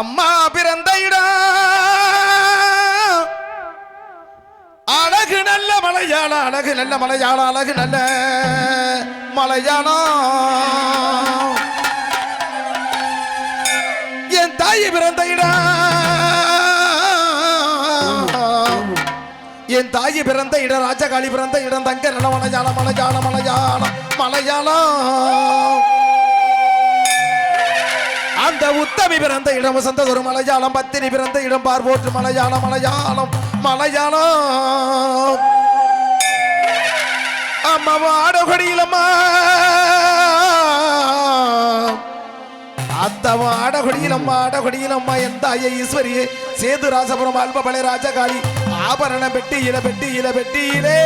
அம்மா பிறந்த இடம். அழகு நல்ல மலையாளம் அழகு நல்ல மலையாளம் அழகு நல்ல மலையாளம். என் தாய் பிறந்த இடம். என் தாய் பிறந்த இடம் ராஜகாளி பிறந்த இடம் தங்க நல்ல மலையாளம் மலையாளம் மலையாளம் மலையாளம். பிறந்த உத்தமி பிறந்த இடம் வசந்ததொரு மலையாளம் பத்தினி பிறந்த இடம் பார்வோற்று மலையாளம் மலையாளம் மலையாளம். அம்மா ஆடகொடியிலம்மா அத்தவா ஆடகொடியிலம்மா ஆடகொடியிலம்மா எந்த ஐய ஈஸ்வரியே. சேது ராசபுரம் அல்பபலை ராஜகாளி. ஆபரண பெட்டி இல பெட்டி இல பெட்டியிலே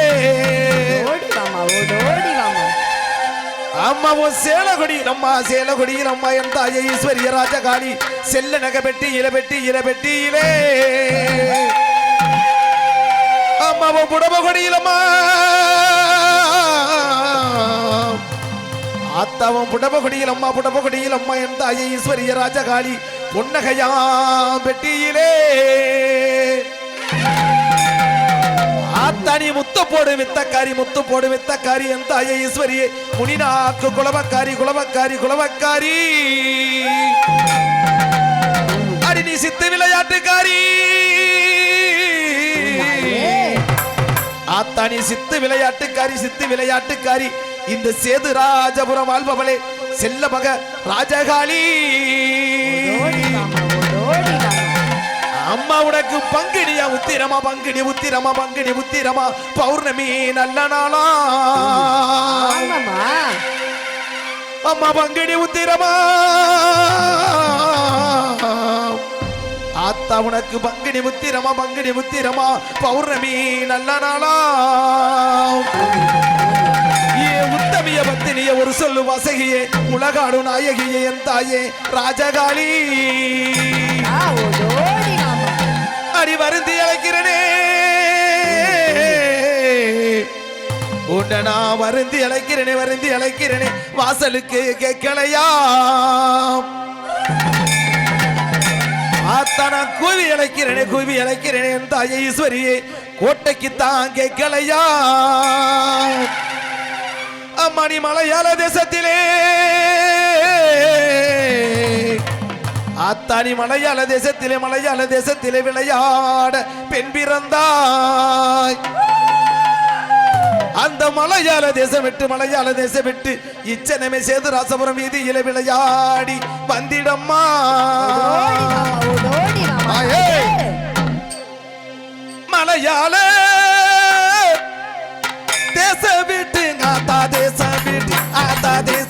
ஓடி. வாமா ஓடோடி வாமா அம்மாவும் சேலகுடியில் அம்மா சேலகுடியில் அம்மா என் தாய ஈஸ்வரிய ராஜகாளி. செல்ல நகை பெட்டி இல இல பெட்டியிலே. அம்மாவும் புடபகுடியில் அம்மா. அத்தாவும் புடபகுடியில் அம்மா புடபகுடியில் அம்மா என் தாய ஈஸ்வரிய ராஜகாளி. பொன்னகையா பெட்டியிலே. ஆத்தாணி முத்து போடு வித்தக்காரி முத்து போடு வித்தக்காரி என் தாய ஈஸ்வரியே முனிநாக்கு குலவக்காரி குலவக்காரி குலவக்காரி. அடி நீ சித்து விளையாட்டுக்காரி. ஆத்தாணி சித்து விளையாட்டுக்காரி சித்து விளையாட்டுக்காரி. இந்த சேது ராஜபுரம் வாழ்பவளே செல்ல மக ராஜகாளி. அம்மா உனக்கு பங்குனியா உத்திரமா பங்குனி உத்திரமா பங்குனி உத்திரமா. பௌர்ணமி நல்ல நாளா. அம்மா பங்குனி உத்திரமா. ஆத்தா உனக்கு பங்குனி உத்திரமா பங்குனி உத்திரமா. பௌர்ணமி நல்ல நாளா. உத்தமிய பத்தினிய ஒரு சொல்லு வசகியே. உலகாடு நாயகியே என் தாயே. ராஜகாளி. அடி வருந்தி அழைக்கிறனே. உன்னை நான் வருந்தி அழைக்கிறனே வருந்தி அழைக்கிறனே. வாசலுக்கு கேட்கலையா? ஆத்தனா கூவி அழைக்கிறனே கூவி அழைக்கிறனே. என் தாய ஈஸ்வரியே கோட்டைக்கு தான் கேட்கலையா? அம்மணி மலையாள தேசத்திலே. அத்தானி மலையாள தேசத்திலே மலையாள தேசத்திலே விளையாட பெண் பிறந்தாய். அந்த மலையாள தேசம் விட்டு மலையாள தேசம் விட்டு இச்சனமே சேது ராசபுரம் வீதியில விளையாடி வந்திடம்மா. மலையால மலையாள தேச விட்டு ஆத்தா தேச விட்டு ஆத்தா தேச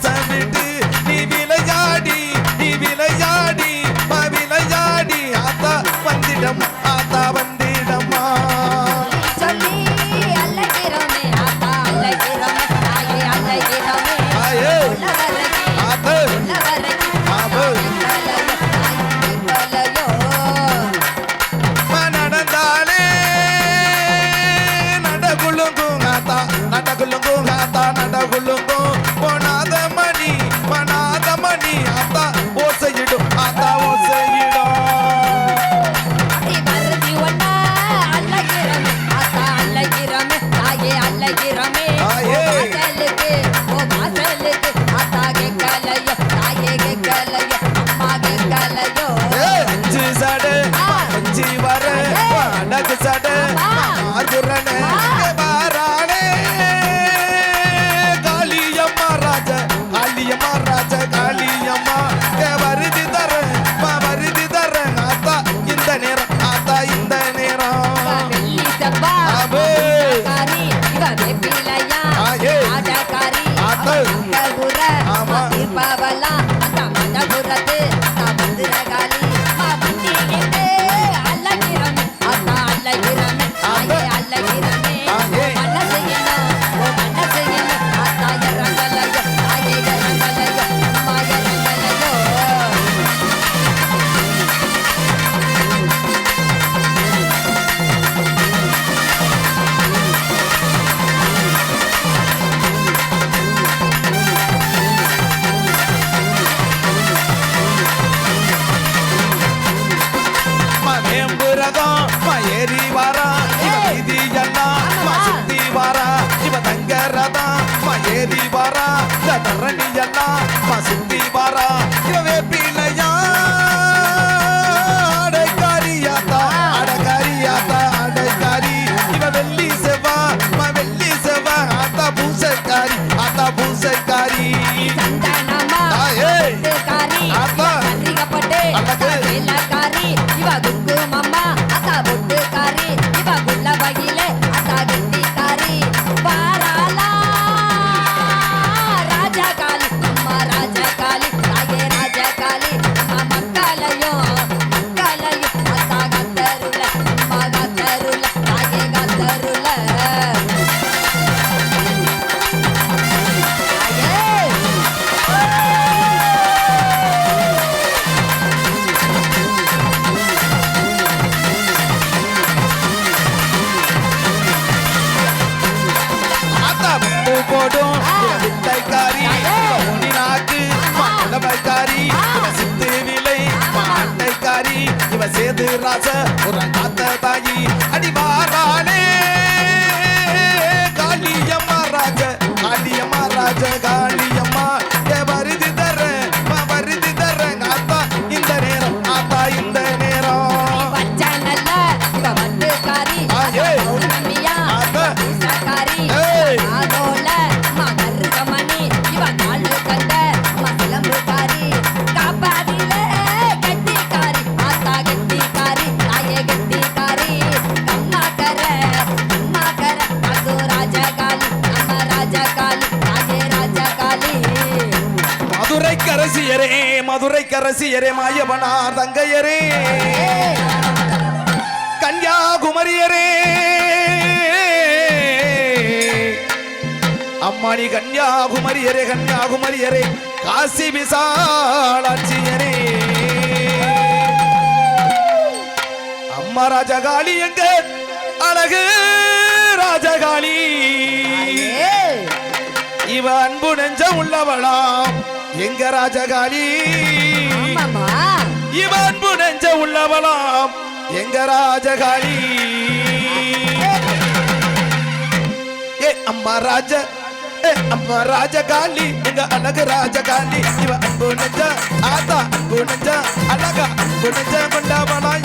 இவ சித்து விலை மாட்டைக்காரி இவ சேது ராச ஒரு காத்த தாயி. கரசியரே மதுரை கரசியரே மாயவனார் தங்கையரே. கன்யாகுமரியரே அம்மாணி கன்யாகுமரியரே கன்யாகுமரியரே காசி விசாலாட்சியரே அம்மா ராஜகாளி எங்க? அழகு ராஜகாளி. இவ அன்பு நெஞ்ச உள்ளவளாம். எங்க ராஜகாளி? இவன் புனஞ்ச உள்ளவளாம். எங்க ராஜகாளி? ஏ அம்மா ராஜ ஏ அம்மா ராஜகாளி. எங்க அழகு ராஜகாளி. இவ அன்பு நெஞ்ச ஆதா அன்பு நெஞ்ச அழகா அன்பு நெஞ்ச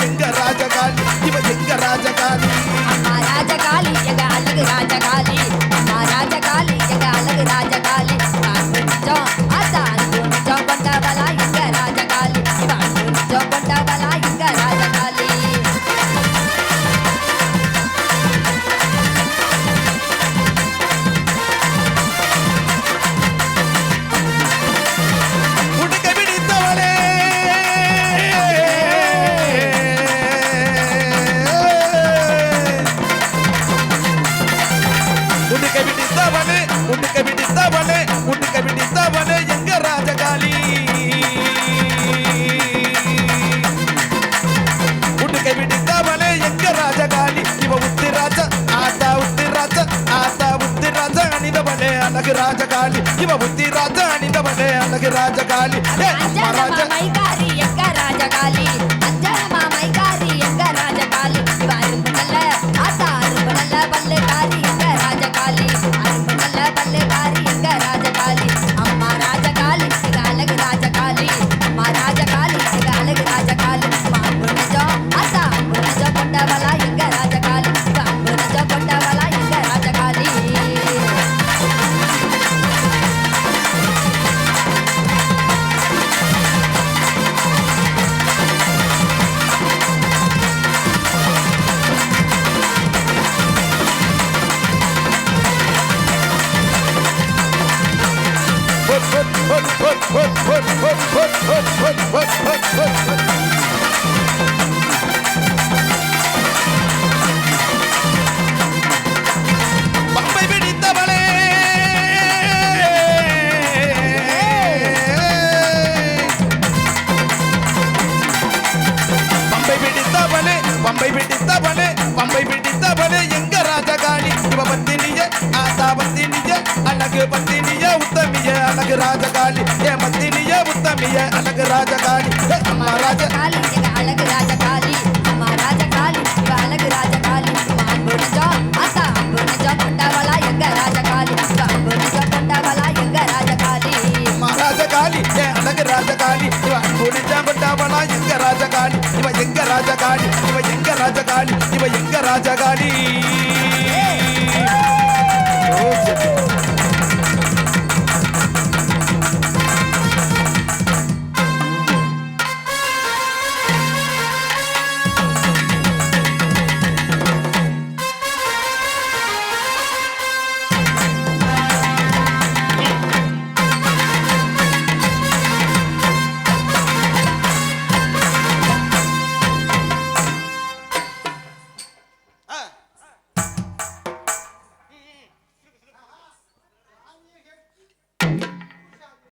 எங்க ராஜகாளி? இவ எங்க ராஜகாளி? அம்மா ராஜகாளி எங்க அழகு ராஜகாளி. மகனே எங்க ராஜகாலி இவ உத்து ராஜ ஆத்தா உத்து ராஜ ஆத்தா உத்து ராஜ அணிந்தவனே அழகு ராஜகாலி இவ உத்தி ராஜ அணிந்தவனே அழகு ராஜகாலி ராஜ உத்தமிய அழகு ராஜகாளி. ஏ மத்தினிய உத்தமிய அழகு ராஜகாளி. அம்மா ராஜ அழகு ராஜகாளி. அம்மா ராஜகாளி அழகு ராஜகாளி. அன்பு நிஜா அத்தா அன்பு நிஜா கொண்டவளா எங்க ராஜகாளி. அன்பு நிஜா கொண்டவளா எங்க ராஜகாளி. ராஜகாளி ஏ அழகு ராஜகாளி. இவ அன்பு நிஜா கொண்டவளா எங்க ராஜகாளி. இவ எங்க ராஜகாளி? இவ எங்க ராஜகாளி?